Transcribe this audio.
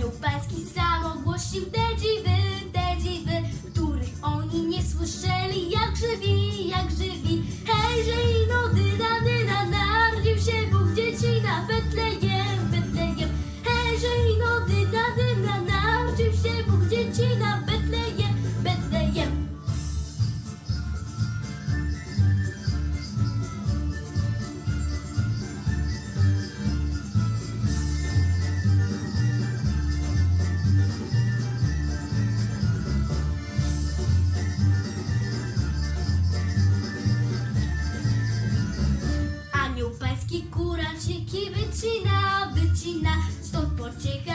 meu pai pesquisar, o gostei de ver. wycina, wycina, stąd pocieka.